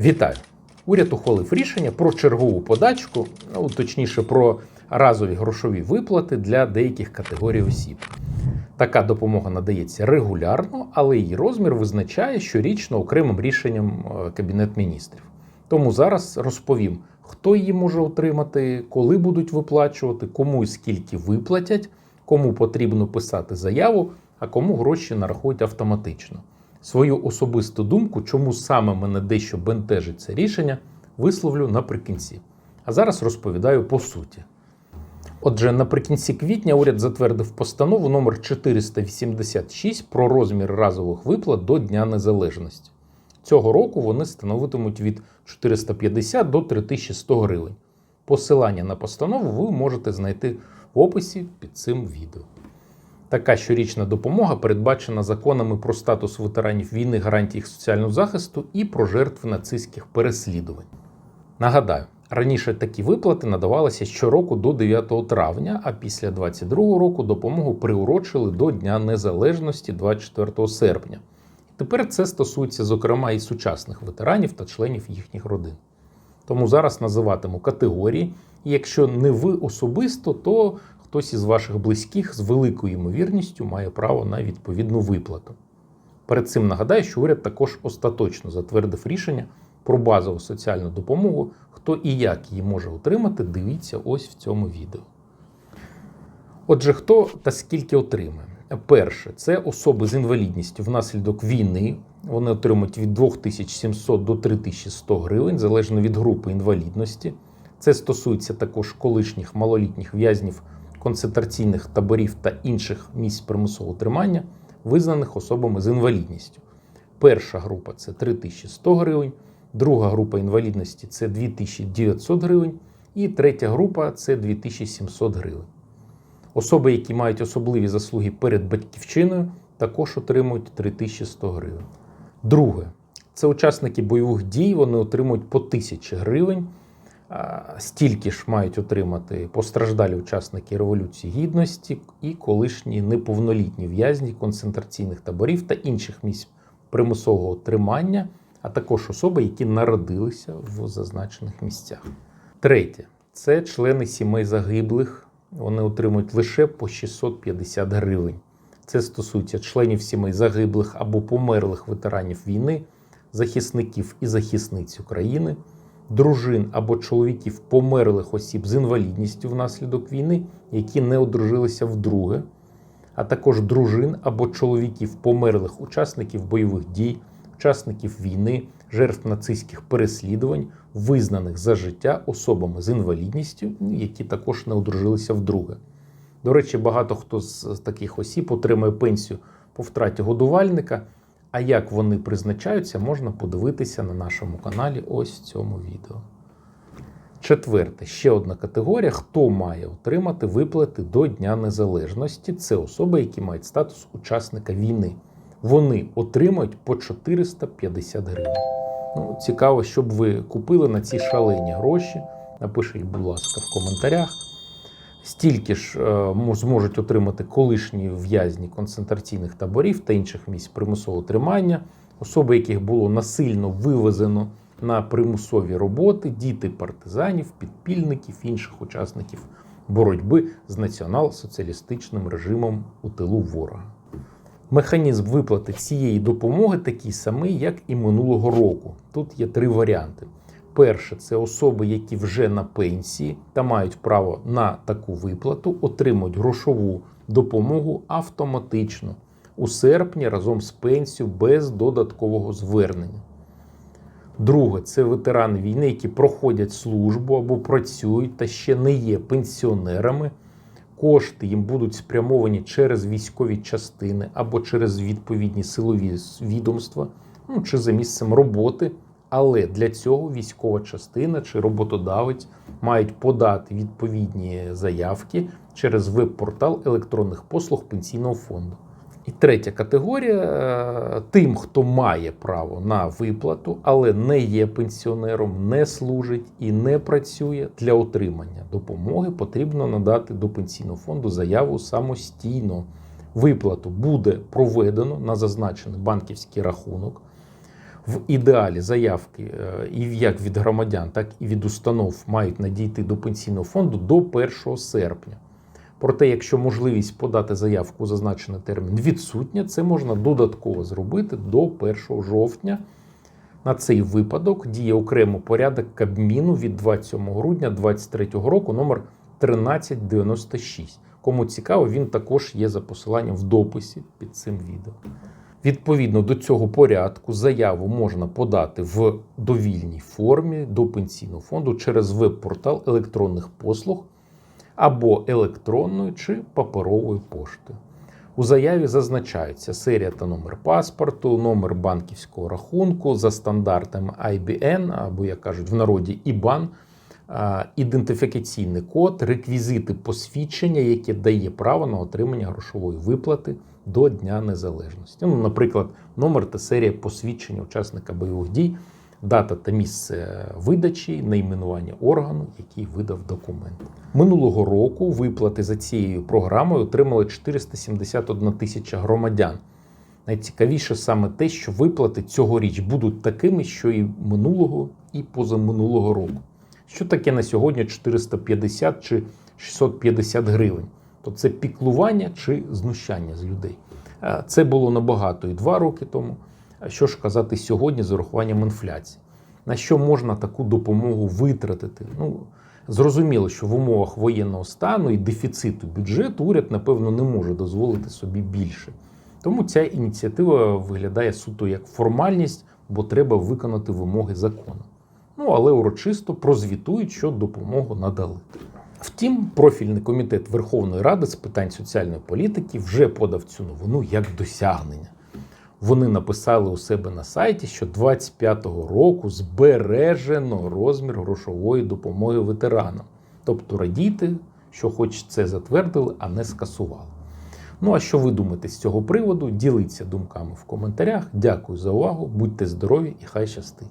Вітаю! Уряд ухвалив рішення про чергову подачку, ну точніше про разові грошові виплати для деяких категорій осіб. Така допомога надається регулярно, але її розмір визначає щорічно окремим рішенням е, Кабінет міністрів. Тому зараз розповім, хто її може отримати, коли будуть виплачувати, кому і скільки виплатять, кому потрібно писати заяву, а кому гроші нарахують автоматично. Свою особисту думку, чому саме мене дещо бентежить це рішення, висловлю наприкінці. А зараз розповідаю по суті. Отже, наприкінці квітня уряд затвердив постанову номер 486 про розмір разових виплат до Дня Незалежності. Цього року вони становитимуть від 450 до 3100 гривень. Посилання на постанову ви можете знайти в описі під цим відео. Така щорічна допомога передбачена законами про статус ветеранів війни, гарантії їх соціального захисту і про жертв нацистських переслідувань. Нагадаю, раніше такі виплати надавалися щороку до 9 травня, а після 22 року допомогу приурочили до Дня Незалежності 24 серпня. Тепер це стосується, зокрема, і сучасних ветеранів та членів їхніх родин. Тому зараз називатиму категорії, і якщо не ви особисто, то хтось із ваших близьких з великою ймовірністю має право на відповідну виплату. Перед цим нагадаю, що уряд також остаточно затвердив рішення про базову соціальну допомогу. Хто і як її може отримати, дивіться ось в цьому відео. Отже, хто та скільки отримає? Перше, це особи з інвалідністю внаслідок війни. Вони отримують від 2700 до 3100 гривень, залежно від групи інвалідності. Це стосується також колишніх малолітніх в'язнів концентраційних таборів та інших місць примусового тримання, визнаних особами з інвалідністю. Перша група це 3100 гривень, друга група інвалідності це 2900 гривень, і третя група це 2700 гривень. Особи, які мають особливі заслуги перед батьківщиною, також отримують 3100 гривень. Друге, це учасники бойових дій, вони отримують по 1000 гривень. Стільки ж мають отримати постраждалі учасники Революції Гідності і колишні неповнолітні в'язні концентраційних таборів та інших місць примусового тримання, а також особи, які народилися в зазначених місцях. Третє це члени сімей загиблих. Вони отримують лише по 650 гривень. Це стосується членів сімей загиблих або померлих ветеранів війни, захисників і захисниць України, дружин або чоловіків померлих осіб з інвалідністю внаслідок війни, які не одружилися вдруге, а також дружин або чоловіків померлих учасників бойових дій, учасників війни, жертв нацистських переслідувань, визнаних за життя особами з інвалідністю, які також не одружилися вдруге. До речі, багато хто з таких осіб отримує пенсію по втраті годувальника. А як вони призначаються, можна подивитися на нашому каналі ось в цьому відео. Четверте, ще одна категорія: хто має отримати виплати до Дня Незалежності. Це особи, які мають статус учасника війни. Вони отримають по 450 гривень. Ну, Цікаво, щоб ви купили на ці шалені гроші. Напишіть, будь ласка, в коментарях. Стільки ж е, зможуть отримати колишні в'язні концентраційних таборів та інших місць примусового тримання, особи, яких було насильно вивезено на примусові роботи, діти партизанів, підпільників, інших учасників боротьби з націонал-соціалістичним режимом у тилу ворога. Механізм виплати цієї допомоги такий самий, як і минулого року. Тут є три варіанти. Перше, це особи, які вже на пенсії та мають право на таку виплату, отримують грошову допомогу автоматично у серпні разом з пенсією без додаткового звернення. Друге, це ветерани війни, які проходять службу або працюють та ще не є пенсіонерами. Кошти їм будуть спрямовані через військові частини або через відповідні силові відомства, ну чи за місцем роботи. Але для цього військова частина чи роботодавець мають подати відповідні заявки через веб-портал електронних послуг пенсійного фонду. І третя категорія е, тим, хто має право на виплату, але не є пенсіонером, не служить і не працює для отримання допомоги, потрібно надати до пенсійного фонду заяву самостійно. Виплату буде проведено на зазначений банківський рахунок В ідеалі заявки е, і як від громадян, так і від установ мають надійти до пенсійного фонду до 1 серпня. Проте, якщо можливість подати заявку у зазначений термін відсутня, це можна додатково зробити до 1 жовтня. На цей випадок діє окремо порядок Кабміну від 27 грудня 2023 року номер 1396. Кому цікаво, він також є за посиланням в дописі під цим відео. Відповідно до цього порядку заяву можна подати в довільній формі до пенсійного фонду через веб-портал електронних послуг або електронною чи паперовою поштою. У заяві зазначаються серія та номер паспорту, номер банківського рахунку за стандартами IBN, або, як кажуть в народі, IBAN, ідентифікаційний код, реквізити посвідчення, яке дає право на отримання грошової виплати до Дня Незалежності. Ну, наприклад, номер та серія посвідчення учасника бойових дій, дата та місце видачі, найменування органу, який видав документ. Минулого року виплати за цією програмою отримали 471 тисяча громадян. Найцікавіше саме те, що виплати цьогоріч будуть такими, що і минулого, і позаминулого року. Що таке на сьогодні 450 чи 650 гривень? То це піклування чи знущання з людей. Е, Це було набагато і два роки тому. Що ж казати сьогодні з урахуванням інфляції? На що можна таку допомогу витратити? Ну, зрозуміло, що в умовах воєнного стану і дефіциту бюджету уряд, напевно, не може дозволити собі більше. Тому ця ініціатива виглядає суто як формальність, бо треба виконати вимоги закону. Ну, але урочисто прозвітують, що допомогу надали. Втім, профільний комітет Верховної Ради з питань соціальної політики вже подав цю новину як досягнення. Вони написали у себе на сайті, що 25-го року збережено розмір грошової допомоги ветеранам. Тобто радійте, що хоч це затвердили, а не скасували. Ну а що ви думаєте з цього приводу? Діліться думками в коментарях. Дякую за увагу, будьте здорові і хай щастить!